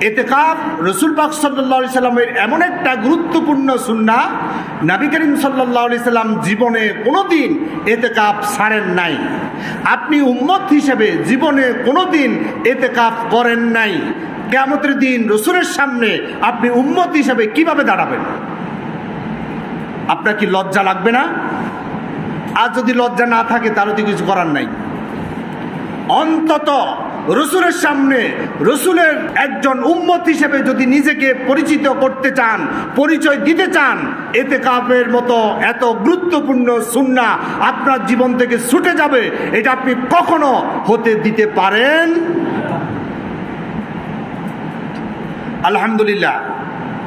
এতেকাফ রসুল পাক সাল্লাহ সাল্লামের এমন একটা গুরুত্বপূর্ণ সুন্না নাবি করিম সাল্লাহ সাল্লাম জীবনে কোনো দিন এতেকাফ ছাড়েন নাই। আপনি উম্মত হিসেবে জীবনে কোনো দিন এতেকাফ করেন নাই। কেমতের দিন রসুলের সামনে আপনি উম্মত হিসেবে কীভাবে দাঁড়াবেন? আপনার কি লজ্জা লাগবে না? আর যদি লজ্জা না থাকে তাহলে তো কিছু করার নাই। অন্তত রসুলের সামনে রসুলের একজন উম্মত হিসেবে যদি নিজেকে পরিচিত করতে চান, পরিচয় দিতে চান, এতে কাপের মতো এত গুরুত্বপূর্ণ সুন্না আপনার জীবন থেকে ছুটে যাবে, এটা আপনি কখনো হতে দিতে পারেন? আলহামদুলিল্লাহ।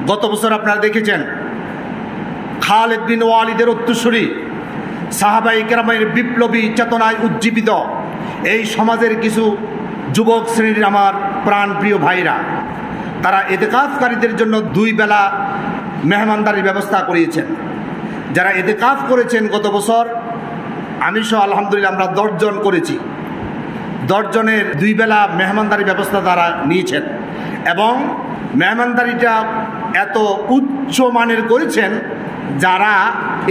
গত বছর আপনারা দেখেছেন, খালেদ বিন ওয়ালিদের উত্তরসূরি সাহাবাই কেরামের বিপ্লবী চেতনায় উজ্জীবিত। এই সমাজের কিছু যুবক শ্রেণির আমার প্রাণপ্রিয় ভাইরা, তারা এতেকাফকারীদের জন্য দুই বেলা মেহমানদারির ব্যবস্থা করিয়েছেন। যারা এতেকাফ করেছেন গত বছর, আমি সহ আলহামদুলিল্লাহ আমরা দশজন করেছি। দশজনের দুই বেলা মেহমানদারি ব্যবস্থা তারা নিয়েছেন এবং মেহমানদারিটা এত উচ্চ মানের করেছেন, যারা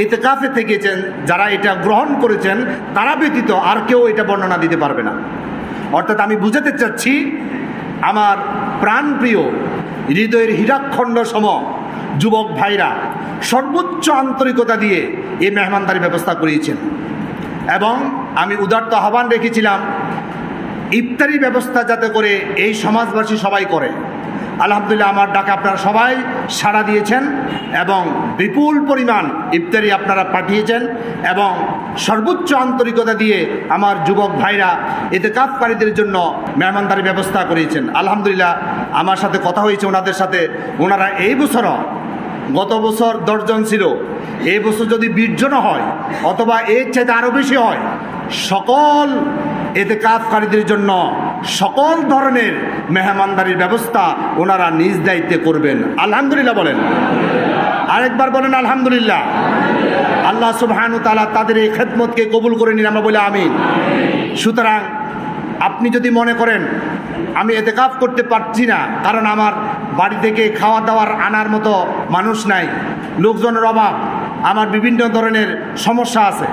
এতেকাফে থেকেছেন, যারা এটা গ্রহণ করেছেন, তারা ব্যতীত আর কেউ এটা বর্ণনা দিতে পারবে না। অর্থাৎ আমি বুঝাতে চাচ্ছি আমার প্রাণপ্রিয় হৃদয়ের হীরাক্ষণ্ড সম যুবক ভাইরা সর্বোচ্চ আন্তরিকতা দিয়ে এই মেহমানদারি ব্যবস্থা করিয়েছেন। এবং আমি উদারত আহ্বান রেখেছিলাম, ইফতারি ব্যবস্থা যাতে করে এই সমাজবাসী সবাই করে। আলহামদুলিল্লাহ, আমার ডাকে আপনারা সবাই সাড়া দিয়েছেন এবং বিপুল পরিমাণ ইফতারি আপনারা পাঠিয়েছেন এবং সর্বোচ্চ আন্তরিকতা দিয়ে আমার যুবক ভাইরা এতে কাপকারীদের জন্য মেহমানদারি ব্যবস্থা করিয়েছেন। আলহামদুলিল্লাহ, আমার সাথে কথা হয়েছে ওনাদের সাথে। ওনারা এই বছরও, গত বছর দশজন ছিল। এই বছর যদি বিশজন হয় অথবা এর চাইতে আরও বেশি হয়, সকল এতে কাজকারীদের জন্য সকল ধরনের মেহমানদারির ব্যবস্থা ওনারা নিজ দায়িত্বে করবেন। আলহামদুলিল্লাহ বলেন। আরেকবার বলেন আলহামদুলিল্লাহ। আল্লাহ সুবহানু তালা তাদের এই খেদমতকে কবুল করে নিন, আমরা বলে আমিন। সুতরাং আপনি যদি মনে করেন, আমি এতে কাপ করতে পারছি না, কারণ আমার বাড়ি থেকে খাওয়া দাওয়ার আনার মতো মানুষ নাই, লোকজনের অভাব, আমার বিভিন্ন ধরনের সমস্যা আছে।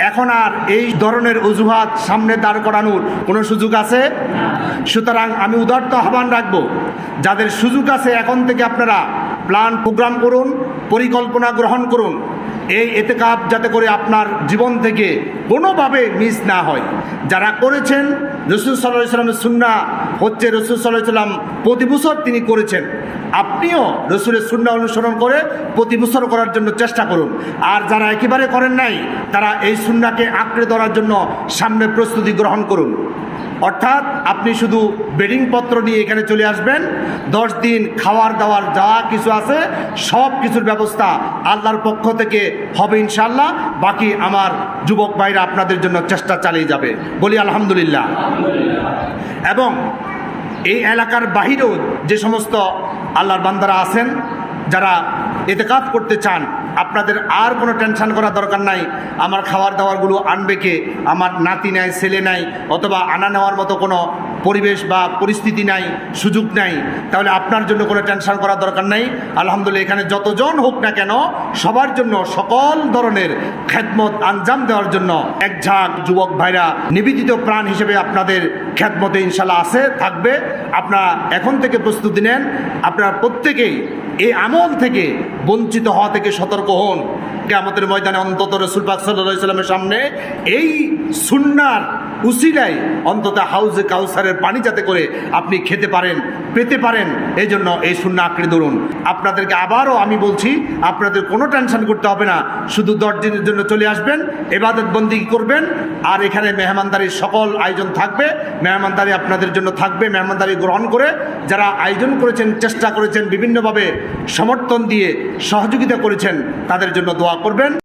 এখন আর এই ধরনের অজুহাত সামনে দাঁড় করানোর কোনো সুযোগ আছে? সুতরাং আমি উদার্ত আহ্বান রাখব, যাদের সুযোগ আছে এখন থেকে আপনারা প্ল্যান প্রোগ্রাম করুন, পরিকল্পনা গ্রহণ করুন। এই এতেকাপ যাতে করে আপনার জীবন থেকে কোনোভাবে মিস না হয়। যারা করেছেন, রসুল সাল্লাহ সাল্লামের সুন্না হচ্ছে রসুল সাল্লাহ সাল্লাম প্রতি বছর তিনি করেছেন। আপনিও রসুলের সুন্না অনুসরণ করে প্রতি করার জন্য চেষ্টা করুন। আর যারা একেবারে করেন নাই, তারা এই সুন্নাকে আঁকড়ে ধরার জন্য সামনে প্রস্তুতি গ্রহণ করুন। অর্থাৎ আপনি শুধু বেডিং পত্র নিয়ে এখানে চলে আসবেন, দশ দিন খাওয়ার দাওয়ার যা কিছু আছে, সব কিছুর ব্যবস্থা আল্লাহর পক্ষ থেকে হবে ইনশাল্লাহ বাকি আমার যুবক ভাইরা আপনাদের জন্য চেষ্টা চালিয়ে যাবে। বলি আলহামদুলিল্লাহ। এবং এই এলাকার বাহিরেও যে সমস্ত আল্লাহর বান্দারা আছেন, যারা এতে কাজ করতে চান, আপনাদের আর কোনো টেনশন করার দরকার নাই। আমার খাওয়ার দাওয়ারগুলো আনবে কে? আমার নাতি নাই, ছেলে নাই, অথবা আনা নেওয়ার মতো কোনো পরিবেশ বা পরিস্থিতি নাই, সুযোগ নাই, তাহলে আপনার জন্য কোনো টেনশন করার দরকার নাই। আলহামদুলিল্লাহ, এখানে যতজন হোক না কেন, সবার জন্য সকল ধরনের খেদমত আঞ্জাম দেওয়ার জন্য এক ঝাঁক যুবক ভাইরা নিবেদিত প্রাণ হিসেবে আপনাদের খেদমতে ইনশাল্লাহ আছে, থাকবে। আপনারা এখন থেকে প্রস্তুতি নেন। আপনারা প্রত্যেকেই এই আমল থেকে বঞ্চিত হওয়া থেকে সতর্ক হন। আমাদের ময়দানে অন্তত রসুল পাক সাল্লাহ সাল্লামের সামনে এই সুন্নার উসিলায় অন্তত হাউজে কাউসারের পানি যাতে করে আপনি খেতে পারেন, পেতে পারেন এই জন্য এই শূন্য আঁকড়ে ধরুন। আপনাদেরকে আবারও আমি বলছি, আপনাদের কোনো টেনশন করতে হবে না, শুধু দশ দিনের জন্য চলে আসবেন এবাদত বন্দি করবেন, আর এখানে মেহমানদারির সকল আয়োজন থাকবে, মেহমানদারি আপনাদের জন্য থাকবে, মেহমানদারি গ্রহণ করে যারা আয়োজন করেছেন, চেষ্টা করেছেন, বিভিন্নভাবে সমর্থন দিয়ে সহযোগিতা করেছেন, তাদের জন্য দোয়া করবেন।